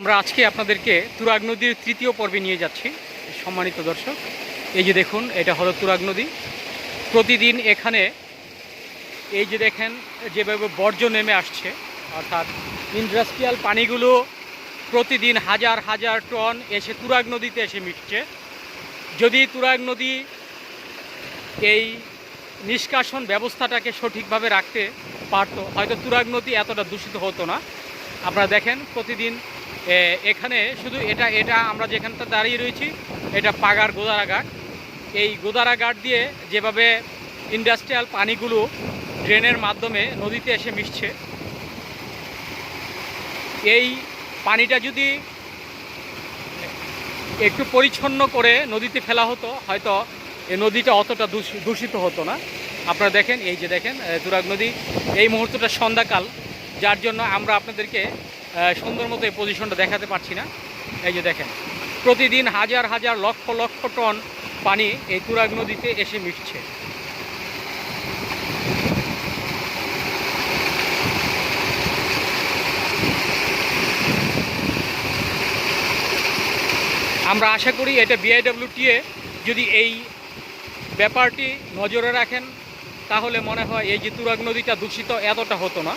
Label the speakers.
Speaker 1: আমরা আজকে আপনাদেরকে তুরাগ নদীর তৃতীয় পর্বে নিয়ে যাচ্ছি, সম্মানিত দর্শক। এই যে দেখুন, এটা হলো তুরাগ নদী। প্রতিদিন এখানে এই যে দেখেন, যেভাবে বর্জ্য নেমে আসছে, অর্থাৎ ইন্ডাস্ট্রিয়াল পানিগুলো প্রতিদিন হাজার হাজার টন এসে তুরাগ নদীতে এসে মিশছে। যদি তুরাগ নদী এই নিষ্কাশন ব্যবস্থাটাকে সঠিকভাবে রাখতে পারতো, হয়তো তুরাগ নদী এতটা দূষিত হতো না। আপনারা দেখেন, প্রতিদিন এখানে শুধু এটা এটা আমরা যেখানটা দাঁড়িয়ে রয়েছি, এটা পাগার গোদারাঘাট। এই গোদারাঘাট দিয়ে যেভাবে ইন্ডাস্ট্রিয়াল পানিগুলো ড্রেনের মাধ্যমে নদীতে এসে মিশছে, এই পানিটা যদি একটু পরিচ্ছন্ন করে নদীতে ফেলা হতো, হয়তো এই নদীটা অতটা দূষিত হতো না। আপনারা দেখেন, এই যে দেখেন তুরাগ নদী, এই মুহূর্তটা সন্ধ্যাকাল, যার জন্য আমরা আপনাদেরকে সুন্দর মতো এই পজিশনটা দেখাতে পারছি না। এই যে দেখেন, প্রতিদিন হাজার হাজার লক্ষ লক্ষ টন পানি এই তুরাগ নদীতে এসে মিশছে। আমরা আশা করি এটা বিআইডব্লিউটিএ যদি এই ব্যাপারটি নজরে রাখেন, তাহলে মনে হয় এই যে তুরাগ নদীটা দূষিত এতটা হতো না।